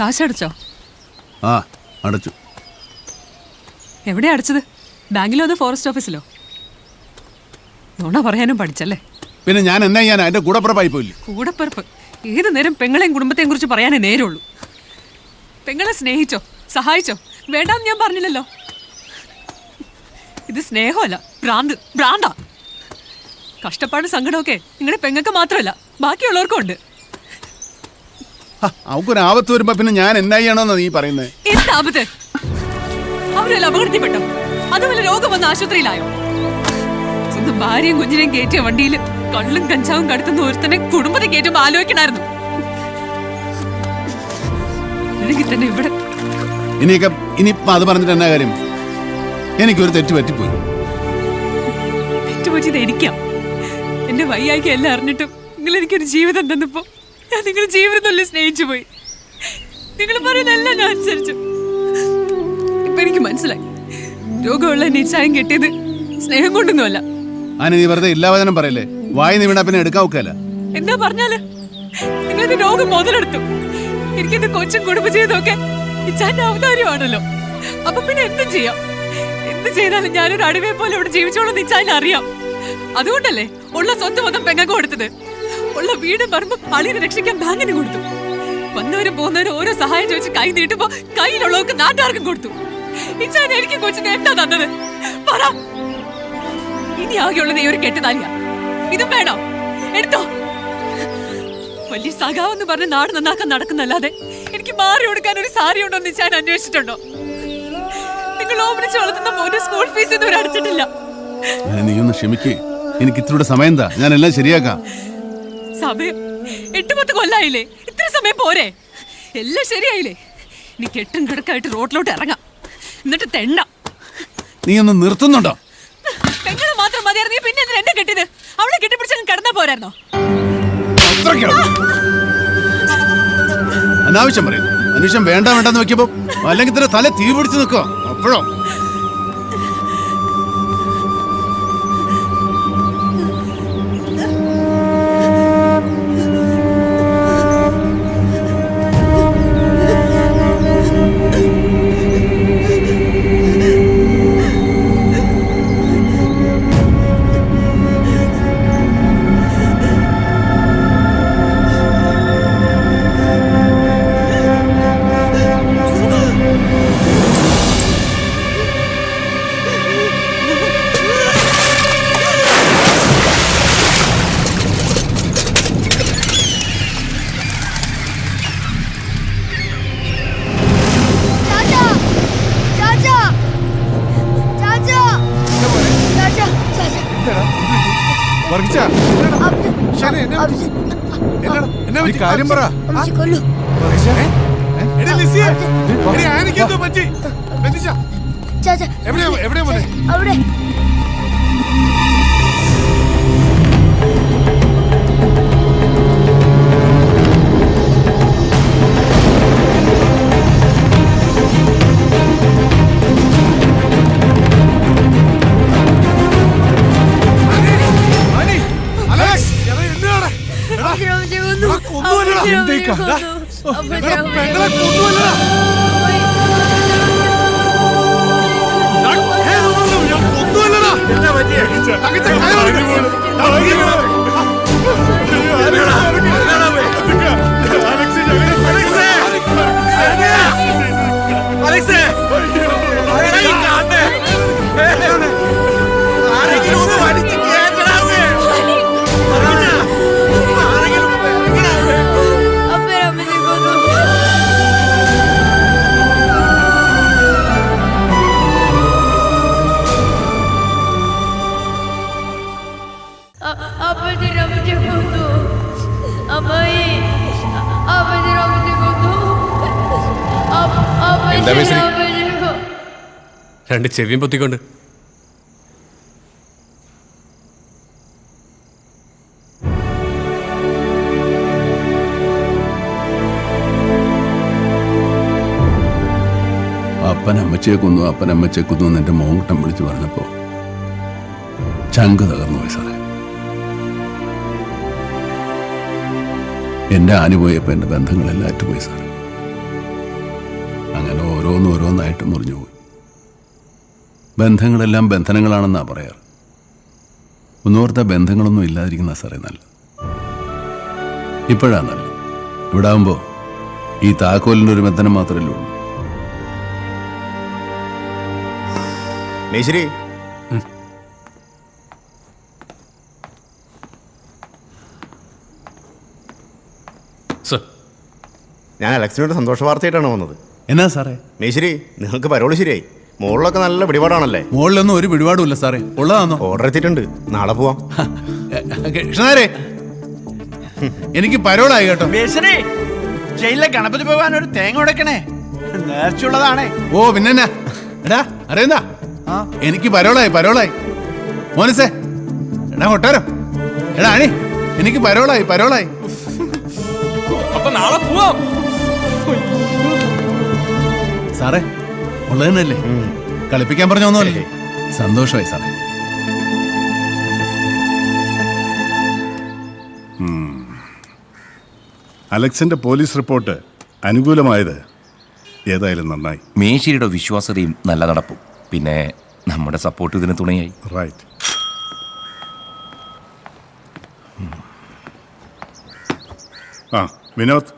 കാശടച്ചോ? ആ അടച്ചു. എവിടെ അടച്ചത്? ബാങ്കിലോ അതോ ഫോറസ്റ്റ് ഓഫീസിലോ? നുണ പറയാനും പഠിച്ചല്ലേ? പിന്നെ ഞാൻ എന്നാ ഞാൻ എന്റെ കൂടപ്പുറപ്പായി പോയില്ലേ? കൂടപ്പിറപ്പ്. ഏത് നേരം പെങ്ങളെയും കുടുംബത്തെയും കുറിച്ച് പറയാനേ നേരമുള്ളൂ പെങ്ങളെ സ്നേഹിച്ചോ? സഹായിച്ചോ? വേണ്ടാന്ന് ഞാൻ പറഞ്ഞില്ലല്ലോ. ഇത് സ്നേഹമല്ല ഭ്രാന്ത് ഭ്രാന്താ. കഷ്ടപ്പാട് സങ്കടമൊക്കെ നിങ്ങളുടെ പെങ്ങൾക്ക് മാത്രമല്ല ബാക്കിയുള്ളവർക്കും ഉണ്ട്. അവക്കൊരു ആപത്ത് വരുമ്പോ പിന്നെ ഞാൻ എന്നായി ചെയ്യണമെന്നാ നീ പറയുന്നത് എന്ത് ആപത്ത്? അവരെല്ലാം അപകടത്തിൽപ്പെട്ടോ? അതുപോലെ രോഗം വന്ന ആശുപത്രിയിലായോ? സ്വന്തം ഭാര്യയും കുഞ്ഞിനെയും കയറ്റിയ വണ്ടിയിൽ കള്ളും കഞ്ചാവും കടത്തുന്ന ഒരുത്തനെ കുടുംബത്തെ കയറ്റുമ്പോ ആലോചിക്കണായിരുന്നു. അല്ലെങ്കിൽ തന്നെ ഇവിടെ ഇനിയൊക്കെ ഇനിയിപ്പം അത് പറഞ്ഞിട്ട് എന്നാ കാര്യം? എനിക്കൊരു തെറ്റ് പറ്റിപ്പോയി. തെറ്റുപറ്റിയത് എനിക്കാം. എന്റെ വയ്യായിക്ക് എല്ലാം അറിഞ്ഞിട്ടും നിങ്ങൾ എനിക്കൊരു ജീവിതം തന്നപ്പോ ഞാൻ നിങ്ങളുടെ ജീവിതം തന്നെ സ്നേഹിച്ചു പോയി. നിങ്ങൾ പറയുന്നതെല്ലാം ഞാൻ അനുസരിച്ചു. ഇപ്പൊ എനിക്ക് മനസ്സിലായി. രോഗമുള്ള നിശ്ചയം കിട്ടിയത് സ്നേഹം കൊണ്ടൊന്നുമല്ല. അതിന് നീ വെറുതെ ഇല്ലാ വചനം പറയല്ലേ? വായി നീ വീണാ പിന്നെ എടുക്കാൻ ഒക്കല്ല എന്താ പറഞ്ഞാൽ? നിങ്ങളുടെ രോഗം മുതലെടുത്തു. എനിക്കിത് കൊച്ചും കുടുംബജീവിതമൊക്കെ ഇച്ചാന്റെ അവതാരമാണല്ലോ. അപ്പൊ പിന്നെ എന്തും ചെയ്യാം? എന്ത് ചെയ്താലും ഞാനൊരു അടിവയെ പോലെ ഇവിടെ ജീവിച്ചോളൂ ഇച്ചാൻ അറിയാം അതുകൊണ്ടല്ലേ ഉള്ള സ്വത്ത് മൊത്തം പെങ്ങൾക്ക് കൊടുത്തത്? ഉള്ള വീടും പറമ്പും അളിയെ രക്ഷിക്കാൻ ബാങ്കിന് കൊടുത്തു. വന്നവരും പോകുന്നവരും ഓരോ സഹായം ചോദിച്ച് കൈ നീട്ടുമ്പോ കയ്യിലുള്ളവർക്ക് നാട്ടുകാർക്കും കൊടുത്തു. ഇച്ചാൻ എനിക്ക് കൊച്ചിന് എന്താ തന്നത്. പറ. ഇനി ആകെയുള്ളത് ഈ ഒരു കെട്ടുതാലിയ ഇതും വേണോ? എടുത്തോ. വലിയ സഖാവെന്ന് പറഞ്ഞ് നാട് നന്നാക്കാൻ നടക്കുന്നല്ലാതെ എനിക്ക് മാറി കൊടുക്കാൻ ഒരു സാരി ഉണ്ടോ എന്ന് ഞാൻ അന്വേഷിച്ചിട്ടുണ്ടോ? നിങ്ങൾ ഓമനിച്ച് വളർത്തുന്ന മോന്റെ സ്കൂൾ ഫീസ് ഇതുവരെ അടച്ചിട്ടില്ല. നീ ഒന്ന് ക്ഷമിക്കേ. എനിക്ക് ഇത്രയുടെ സമയം എന്താ? ഞാൻ എല്ലാം ശരിയാക്കാം. സമയം എട്ട് പത്ത് കൊല്ലായില്ലേ? ഇത്ര സമയം പോരെ? എല്ലാം ശരിയായില്ലേ? ഇനി കെട്ടും കിടക്കായിട്ട് റോഡിലോട്ട് ഇറങ്ങാം. എന്നിട്ട് തെണ്ണ നീ ഒന്ന് നിർത്തുന്നുണ്ടോ? പെങ്ങളെ മാത്രം മതിയായിരുന്നു പിന്നെ എന്തിനാ എന്നെ കെട്ടിയത്? അവളെ കെട്ടിപ്പിടിച്ചങ്ങ് കിടന്നാ പോരായിരുന്നോ? അനാവശ്യം പറയുന്നു. മനുഷ്യൻ വേണ്ട വേണ്ടെന്ന് വെക്കുമ്പോ അല്ലെങ്കിൽ തന്നെ തല തീ പിടിച്ച് നിൽക്കുക അപ്പോഴോ? ബന്ധിച്ച ചാച്ചാ എവിടെയാ എവിടെയാ രണ്ട് ചെവിയും പൊത്തിക്കൊണ്ട്. അപ്പൻ അമ്മച്ചിയെ കൊന്നു അപ്പൻ അമ്മച്ചിയെ കൊന്നു എന്ന് എന്റെ മോങ്ങട്ടം വിളിച്ചു പറഞ്ഞപ്പോൾ ചങ്ക് തകർന്നു പോയി സാറേ. എന്റെ ആന പോയപ്പോ എന്റെ ബന്ധങ്ങളെല്ലാം അറ്റുപോയി സാറേ. അങ്ങനെ ഓരോന്നോരോന്നായിട്ട് മുറിഞ്ഞു പോയി. ബന്ധങ്ങളെല്ലാം ബന്ധനങ്ങളാണെന്നാണ് പറയാറ്. ഒന്നോർത്ത ബന്ധങ്ങളൊന്നും ഇല്ലാതിരിക്കുന്ന സാറേ നല്ല ഇപ്പോഴാണ് നല്ല ഇവിടെ ആകുമ്പോൾ ഈ താക്കോലിന്റെ ഒരു ബന്ധനം മാത്രമല്ലേ ഉള്ളൂ. മേശ്ശേരി ഞാൻ അലക്സിനോട് സന്തോഷ വാർത്തയായിട്ടാണ് വന്നത്. എന്നാ സാറേ? മേശ്ശേരി നിങ്ങൾക്ക് പരോൾ ശരിയായി. മുകളിലൊക്കെ നല്ല പിടിപാടാണല്ലേ? മുകളിലൊന്നും ഒരു പിടിപാടുമില്ല സാറേ. ഉള്ളതാണോ ഓർഡർ എത്തിയിട്ടുണ്ട്. നാളെ പോവാം. കൃഷ്ണാരെ എനിക്ക് പരോളായി കേട്ടോ. ജയിലിലെ ഗണപതി ഭഗവാൻ ഒരു തേങ്ങ ഉടക്കണേ. നേർച്ചുള്ളതാണേ ഓ പിന്നെ എടാ അറിയുന്നാ? എനിക്ക് പരോളായി പരോളായി. മോനസേ എടാ കൊട്ടാരോ. എടാ അണി എനിക്ക് പരോളായി പരോളായി. അപ്പൊ നാളെ പോവാം. സാറേ ഉള്ളതന്നല്ലേ? കളിപ്പിക്കാൻ പറഞ്ഞൊന്നുമല്ലേ സന്തോഷമായി സാറേ. അലക്സിന്റെ പോലീസ് റിപ്പോർട്ട് അനുകൂലമായത് ഏതായാലും നന്നായി. മേശിരിയുടെ വിശ്വാസതയും നല്ല നടപ്പും. പിന്നെ നമ്മുടെ സപ്പോർട്ട് ഇതിന് തുണയായി. റൈറ്റ് ആ വിനോദ്.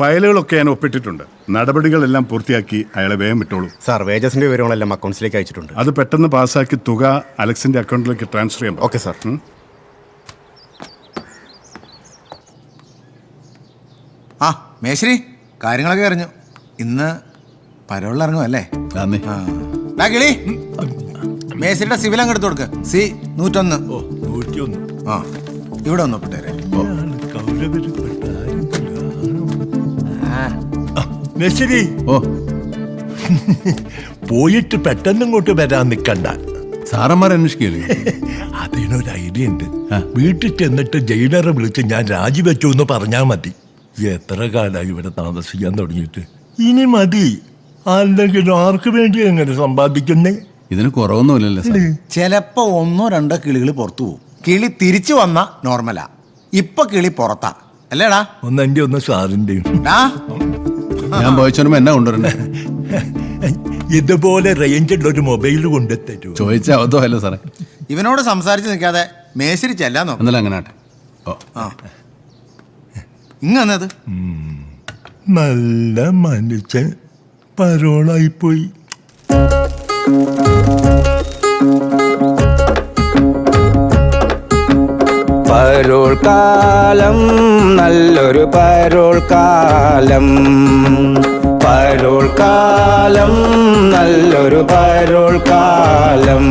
ഫയലുകളൊക്കെ ഞാൻ ഒപ്പിട്ടിട്ടുണ്ട്. നടപടികളെല്ലാം പൂർത്തിയാക്കി അയാളെ വേഗം വിട്ടോളൂ. സാർ വേജസിന്റെ വിവരങ്ങളെല്ലാം അക്കൗണ്ട്സിലേക്ക് അയച്ചിട്ടുണ്ട്. അത് പെട്ടെന്ന് പാസ്സാക്കി തുക അലക്സിന്റെ അക്കൗണ്ടിലേക്ക് ട്രാൻസ്ഫർ ചെയ്യാം ഓക്കെ സാർ. ആ മേശ്രി കാര്യങ്ങളൊക്കെ അറിഞ്ഞു. ഇന്ന് പരോളിൽ ഇറങ്ങും അല്ലേ ആ. കിളി. മേശ്രിയുടെ സിവിൽ അങ്ങ് എടുത്തു കൊടുക്ക്. സി നൂറ്റൊന്ന്. ആ ഇവിടെ ഒന്ന് ഒപ്പിട്ടേരെ മെസ്സിരി ഓ. പോയിട്ട് പെട്ടെന്ന് ഇങ്ങോട്ട് വരാൻ നിൽക്കണ്ട സാറന്മാർ അന്വേഷിക്കില്ലേ അതിനൊരു ഐഡിയ ഉണ്ട്. വീട്ടിൽ ചെന്നിട്ട് ജയിലറെ വിളിച്ച് ഞാൻ രാജിവെച്ചു എന്ന് പറഞ്ഞാൽ മതി. എത്ര കാലമായി ഇവിടെ താമസിക്കാൻ തുടങ്ങിയിട്ട്? ഇനി മതി. അല്ലെങ്കിൽ ആർക്ക് വേണ്ടി എങ്ങനെ സമ്പാദിക്കുന്നേ? ഇതിന് കുറവൊന്നുമില്ലല്ലോ ചിലപ്പോ ഒന്നോ രണ്ടോ കിളികൾ പുറത്തു പോകും കിളി തിരിച്ചു വന്ന നോർമലാ. ഇപ്പൊ കിളി പുറത്താ. അല്ലേടാ? ഒന്ന് എന്റെ ഒന്ന് സാറിന്റെയും. ഞാൻ പോയിച്ചോരുമ്പോ എന്നാ കൊണ്ടുവരണ്ടേ ഇതുപോലെ റേഞ്ചുള്ള ഒരു മൊബൈൽ കൊണ്ട് തരൂ അതോ അല്ല സാറേ? ഇവനോട് സംസാരിച്ച് നിൽക്കാതെ മേശരിച്ചല്ല എന്നല്ല നോക്കും. എന്നാലും അങ്ങനെ ആട്ടെ. ഓ. ആ. ഇങ്ങന്നത്? നല്ല മനുഷ്യൻ. പരോളായിപ്പോയി. പരോൾ കാലം നല്ലൊരു പരോൾ കാലം. പരോൾ കാലം നല്ലൊരു പരോൾ കാലം.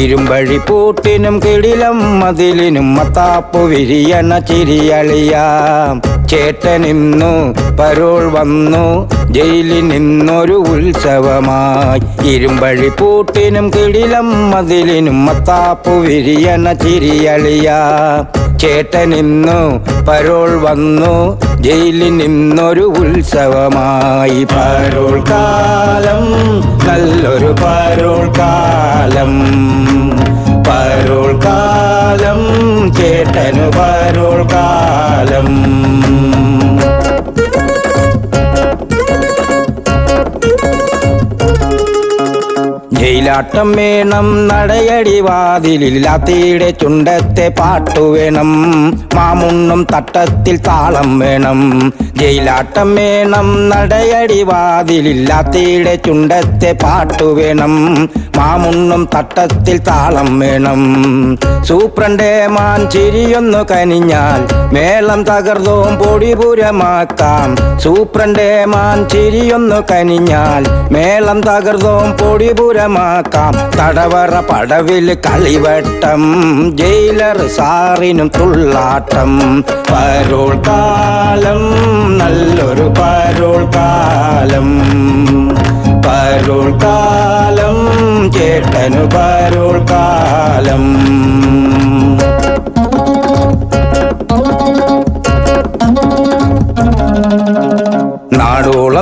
ഇരുമ്പഴി പൂട്ടിനും കിടിലം മതിലിനും മത്താപ്പു വിരിയണ ചിരിയളിയാം. ചേട്ടനിന്നു പരോൾ വന്നു ജയിലിൽ നിന്നൊരു ഉത്സവമായി. ഇരുമ്പഴി പൂട്ടിനും കിടിലം മതിലിനും മത്താപ്പു വിരിയണ ചിരിയളിയാം. ചേട്ടനിന്നു പരോൾ വന്നു ജയിലിൽ നിന്നൊരു ഉത്സവമായി. പരോൾ കാലം നല്ലൊരു പരോൾ കാലം. പരോൾ കാലം ചേട്ടനു പരോൾ കാലം. ജയിലാട്ടം വേണം നടയടി വാതിലില്ലാത്തയുടെ ചുണ്ടത്തെ പാട്ടു വേണം. മാമുണ്ണും തട്ടത്തിൽ താളം വേണം. ജയിലാട്ടം വേണം നടയടി വാതിലില്ലാത്തയുടെ ചുണ്ടത്തെ പാട്ടു വേണം. മാമുണ്ണും തട്ടത്തിൽ താളം വേണം. സൂപ്രണ്ടേ മാൻ ചിരിയൊന്നു കനിഞ്ഞാൽ മേളം തകർന്നോം പൊടിപുരമാക്കാം. സൂപ്രണ്ടേ മാൻ ചിരിയൊന്നു കനിഞ്ഞാൽ മേളം തകർന്നോം പൊടിപുരമാക്കാം. തടവറ പടവിൽ കളിവട്ടം ജയിലർ സാറിനും തുള്ളാട്ടം. പരോൾ കാലം നല്ലൊരു പരോൾ കാലം. പരോൾ കാലം ചേട്ടനു പരോൾ കാലം.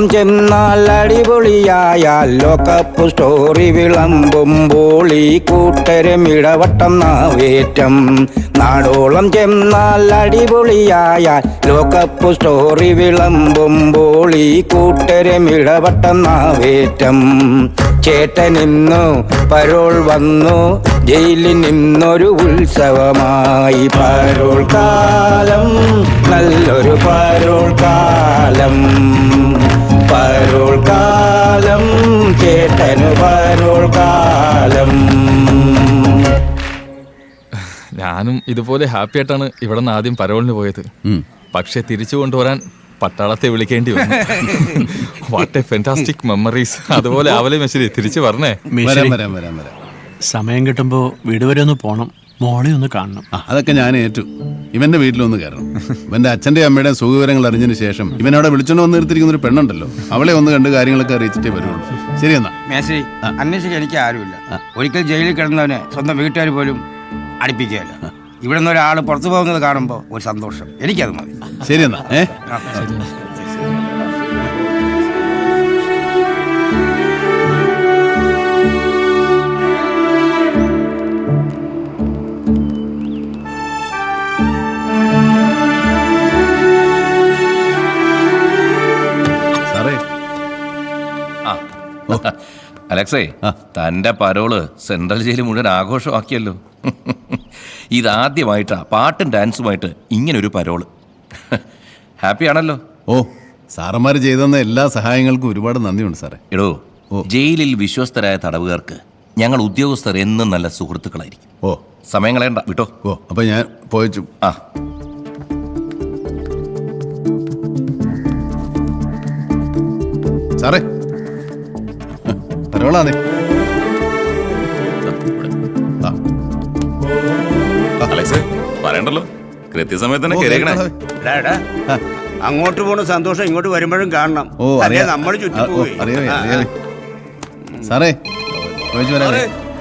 നാടോളം ചെന്നാൽ അടിപൊളിയായാൽ ലോകപ്പ് സ്റ്റോറി വിളമ്പുമ്പോൾ ഈ കൂട്ടരും ഇടവട്ടം നാവേറ്റം. നാടോളം ചെന്നാൽ അടിപൊളിയായാൽ ലോകപ്പ് സ്റ്റോറി വിളമ്പുമ്പോൾ ഈ കൂട്ടരും ഇടവട്ടം നാവേറ്റം. ചേട്ടൻ ഇന്നു പരോൾ വന്നു. ജയിലിൽ നിന്നൊരു ഉത്സവമായി. പരോൾ കാലം നല്ലൊരു പരോൾ കാലം. ഞാനും ഇതുപോലെ ഹാപ്പി ആയിട്ടാണ് ഇവിടെ നിന്ന് ആദ്യം പരോളിന് പോയത്. പക്ഷെ തിരിച്ചു കൊണ്ടുവരാൻ പട്ടാളത്തെ വിളിക്കേണ്ടി വന്നു. വാട്ട് എ ഫെന്റാസ്റ്റിക് മെമ്മറീസ് അതുപോലെ ആവലെ മെസ്സിരി തിരിച്ചു പറഞ്ഞേ സമയം കിട്ടുമ്പോ വീട് വരെ ഒന്ന് പോണം. മോളെ ഒന്ന് കാണണം. അതൊക്കെ ഞാൻ ഏറ്റു. ഇവന്റെ വീട്ടിലൊന്ന് കയറണം. ഇവന്റെ അച്ഛന്റെ അമ്മയുടെ സുഖവിവരങ്ങൾ അറിഞ്ഞതിന് ശേഷം ഇവൻ അവിടെ വിളിച്ചോണ്ട് വന്ന് നിർത്തിയിരിക്കുന്ന ഒരു പെണ്ണുണ്ടല്ലോ. അവളെ ഒന്ന് കണ്ട് കാര്യങ്ങളൊക്കെ അറിയിച്ചിട്ടേ വരുള്ളൂ. ശരി എന്നാ. മേശരി അന്വേഷിക്കാൻ എനിക്ക് ആരുമില്ല. ഒരിക്കൽ ജയിലിൽ കിടന്നവനെ സ്വന്തം വീട്ടുകാർ പോലും അടുപ്പിക്കുകയല്ല. ഇവിടെ നിന്ന് ഒരാൾ പുറത്തു പോകുന്നത് കാണുമ്പോൾ ഒരു സന്തോഷം. എനിക്കത് മതി. ശരി എന്നാ. ഏ? സാറേ. ആ. അലക്സേ തന്റെ പരോൾ സെൻട്രൽ ജയിൽ മുഴുവൻ ആഘോഷമാക്കിയല്ലോ. ഇതാദ്യമായിട്ടാ പാട്ടും ഡാൻസുമായിട്ട് ഇങ്ങനെ ഒരു പരോൾ. ഹാപ്പി ആണല്ലോ ഓ സാറന്മാർ ചെയ്തെന്ന എല്ലാ സഹായങ്ങൾക്കും ഒരുപാട് നന്ദിയുണ്ട് സാറേ. എടോ ഓ. ജയിലിൽ വിശ്വസ്തരായ തടവുകാർക്ക് ഞങ്ങൾ ഉദ്യോഗസ്ഥർ എന്നും നല്ല സുഹൃത്തുക്കളായിരിക്കും. ഓ. സമയം കളയണ്ട വിട്ടോ? ഓ അപ്പൊ ഞാൻ പോയച്ചു. ആ. സാറേ പരോളാണേ പറയണ്ടല്ലോ കൃത്യസമയത്ത് തന്നെ കയറിയേക്കണേ അങ്ങോട്ട് പോണ സന്തോഷം ഇങ്ങോട്ട് വരുമ്പോഴും കാണണം. ഓ അറിയാം. നമ്മൾ ചുറ്റി ആ, ഓ, പോയി അറിയാമേ അറിയാമേ സാറേ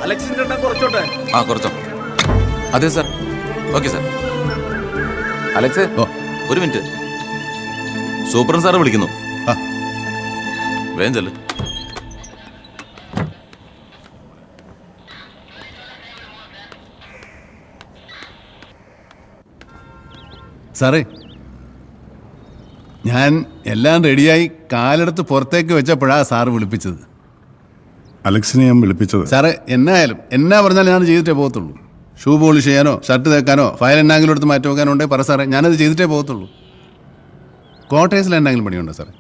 അലക്സിന്റെ എണ്ണം കുറച്ചോട്ടെ. ആ കുറച്ചോ. അതെ സർ. Okay sir. അലക്സ് ഓ. ഒരു മിനിറ്റ്. സൂപ്രൻ സാറ് വിളിക്കുന്നു. ആ. വേഗം ചെല്ല്. സാറേ ഞാൻ എല്ലാം റെഡിയായി കാലെടുത്ത് പുറത്തേക്ക് വെച്ചപ്പോഴാണ് സാറ് വിളിപ്പിച്ചത്. അലക്സിനെ ഞാൻ വിളിപ്പിച്ചത്. സാറേ എന്നായാലും എന്നാ പറഞ്ഞാലും ഞാൻ ചെയ്തിട്ടേ പോകത്തുള്ളൂ. ഷൂ പോളിഷ് ചെയ്യാനോ ഷർട്ട് തേക്കാനോ ഫയൽ എന്നാങ്കിലും എടുത്ത് മാറ്റി വെക്കാനോ ഉണ്ടെങ്കിൽ പറ സാറേ ഞാനത് ചെയ്തിട്ടേ പോകത്തുള്ളൂ. കോട്ടേഴ്സിൽ എന്തെങ്കിലും പണിയുണ്ടോ സാറേ?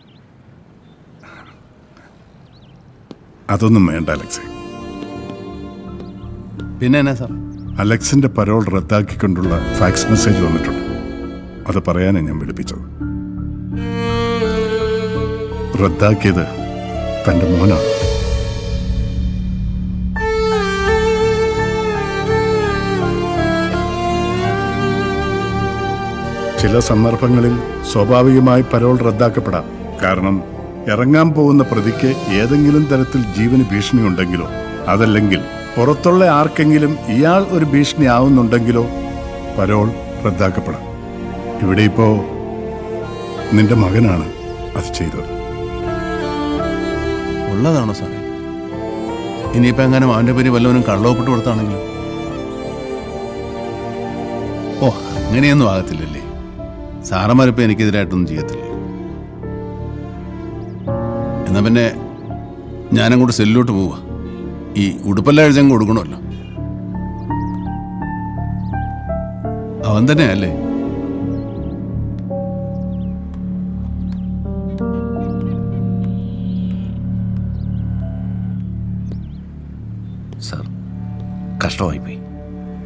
അതൊന്നും വേണ്ട അലക്സെ. പിന്നെ എന്നാ സാർ അലക്സിന്റെ പരോൾ റദ്ദാക്കിക്കൊണ്ടുള്ള ഫാക്സ് മെസ്സേജ് വന്നിട്ടുണ്ട്. അത് പറയാനാണ് ഞാൻ വിളിപ്പിച്ചത്. റദ്ദാക്കിയത് തന്റെ മോനാണ്. ചില സന്ദർഭങ്ങളിൽ സ്വാഭാവികമായി പരോൾ റദ്ദാക്കപ്പെടാം. കാരണം ഇറങ്ങാൻ പോകുന്ന പ്രതിക്ക് ഏതെങ്കിലും തരത്തിൽ ജീവന് ഭീഷണിയുണ്ടെങ്കിലോ അതല്ലെങ്കിൽ പുറത്തുള്ള ആർക്കെങ്കിലും ഇയാൾ ഒരു ഭീഷണി ആവുന്നുണ്ടെങ്കിലോ പരോൾ റദ്ദാക്കപ്പെടാം. ഇവിടെ ഇപ്പോ നിന്റെ മകനാണ് അത് ചെയ്തത്. ഉള്ളതാണോ സാറേ? ഇനിയിപ്പോൾ എങ്ങനെ അവന്റെ പേര് വല്ലവനും കള്ളവപ്പെട്ട് കൊടുത്താണെങ്കിലും? ഓ അങ്ങനെയൊന്നും ആകത്തില്ലല്ലേ. സാറന്മാരിപ്പോൾ എനിക്കെതിരായിട്ടൊന്നും ചെയ്യത്തില്ല? എന്നാ പിന്നെ ഞാനങ്ങോട്ട് സെല്ലിലോട്ട് പോവുക ഈ ഉടുപ്പെല്ലാം അഴിച്ചങ്ങ് കൊടുക്കണമല്ലോ. അവൻ തന്നെയല്ലേ കഷ്ടമായിപ്പോയി.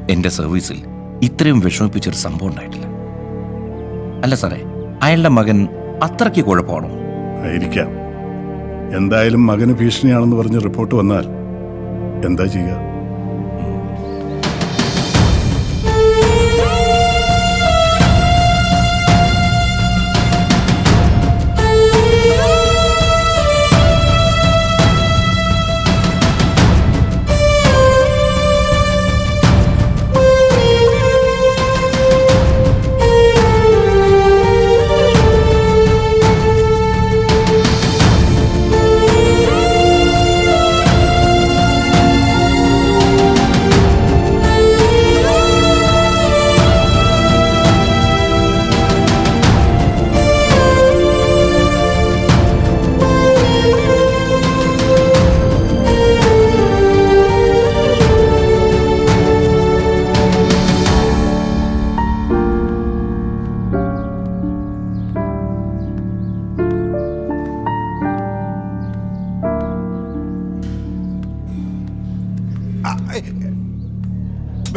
എന്റെ സർവീസിൽ ഇത്രയും വിഷമിപ്പിച്ചൊരു സംഭവം ഉണ്ടായിട്ടില്ല. അല്ല സാറേ അയാളുടെ മകൻ അത്രയ്ക്ക് കുഴപ്പമാണോ? ആയിരിക്കാം. എന്തായാലും മകന് ഭീഷണിയാണെന്ന് പറഞ്ഞ് റിപ്പോർട്ട് വന്നാൽ എന്താ ചെയ്യുക?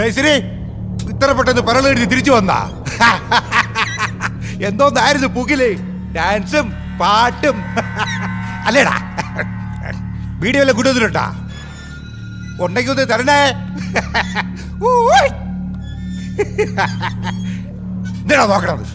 മേശരി ഇത്ര പെട്ടെന്ന് പരളെഴുതി തിരിച്ചു വന്നാ? എന്തോന്നായിരുന്നു പുകിൽ? ഡാൻസും പാട്ടും. അല്ലേടാ വീഡിയോ എല്ലാം കൊണ്ടുവന്നിട്ടാ ഉണ്ടെങ്കിൽ ഒന്ന് തരണേ. ഊയ്. എന്താടാ നോക്കണത്?